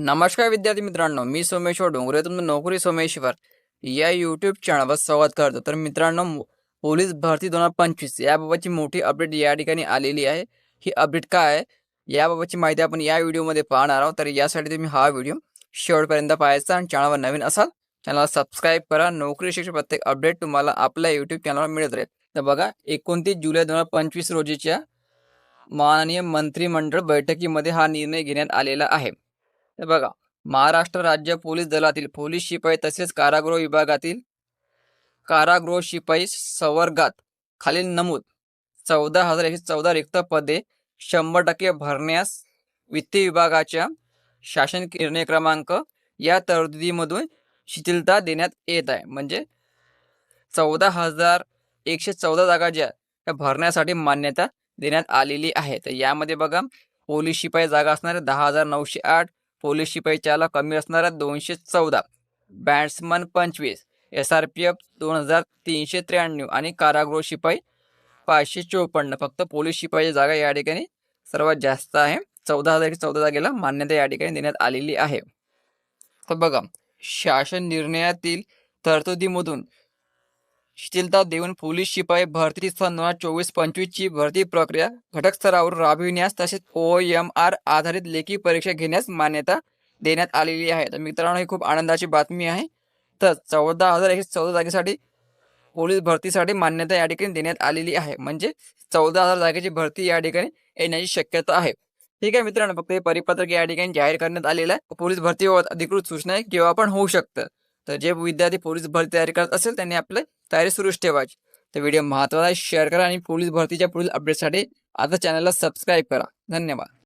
नमस्कार विद्यार्थी मित्रांनो मी सोमेश्वर डोंगरे तुमचं नोकरी सोमेश्वर. या यूट्यूब चॅनलवर स्वागत करतो. तर मित्रांनो पोलीस भरती दोन हजार पंचवीस याबाबतची मोठी अपडेट या ठिकाणी आलेली आहे. ही अपडेट काय आहे? याबाबतची माहिती आपण या व्हिडिओमध्ये पाहणार आहोत. तर यासाठी तुम्ही हा व्हिडिओ शेवटपर्यंत पाहायचा आणि चॅनलवर नवीन असाल चॅनलला सबस्क्राईब करा. नोकरी शिक्षण प्रत्येक अपडेट तुम्हाला आपल्या यूट्यूब चॅनलवर मिळत राहील. तर बघा एकोणतीस जुलै दोन हजार पंचवीस रोजीच्या माननीय मंत्रिमंडळ बैठकीमध्ये हा निर्णय घेण्यात आलेला आहे. हे बघा महाराष्ट्र राज्य पोलीस दलातील पोलीस शिपाई तसेच कारागृह विभागातील कारागृह शिपाई संवर्गात खालील नमूद. चौदा हजार एकशे चौदा रिक्त पदे शंभर टक्के भरण्यास वित्त विभागाच्या शासन निर्णय क्रमांक या तरतुदीमधून शिथिलता देण्यात येत आहे. म्हणजे चौदा हजार एकशे चौदा जागा ज्या त्या भरण्यासाठी मान्यता देण्यात आलेली आहे. तर यामध्ये बघा पोलीस शिपाई जागा असणारे दहा हजार नऊशे आठ पोलीस शिपाईच्याला कमी असणाऱ्या दोनशे चौदा. बॅट्समन पंचवीस. एस आर पी एफ दोन हजार तीनशे त्र्याण्णव आणि कारागृह शिपाई पाचशे चोपन्न. फक्त पोलीस शिपाईची जागा या ठिकाणी सर्वात जास्त आहे. चौदा हजार चौदा जागेला मान्यता या ठिकाणी देण्यात आलेली आहे. तर बघा शासन निर्णयातील तरतुदीमधून शिथिलता देऊन पोलीस शिपाई भरती सन दोन हजार चोवीस पंचवीसची भरती प्रक्रिया घटक स्तरावर राबविण्यास तसेच ओ एम आर आधारित लेखी परीक्षा घेण्यास मान्यता देण्यात आलेली आहे. तर मित्रांनो ही खूप आनंदाची बातमी आहे. तर चौदा हजार एकशे चौदा जागेसाठी पोलीस भरतीसाठी मान्यता या ठिकाणी देण्यात आलेली आहे. म्हणजे चौदा हजार जागेची भरती या ठिकाणी येण्याची शक्यता आहे. ठीक आहे मित्रांनो फक्त हे परिपत्रक या ठिकाणी जाहीर करण्यात आलेलं आहे. पोलीस भरतीबाबत अधिकृत सूचना किंवा पण होऊ शकतं. तर जे विद्यार्थी पोलीस भरती तयारी करत असेल त्यांनी आपली तयारी सुरूच ठेवायची. तर व्हिडिओ महत्त्वाचा आहे शेअर करा आणि पोलीस भरतीच्या पुढील अपडेटसाठी आता चॅनलला सबस्क्राईब करा. धन्यवाद.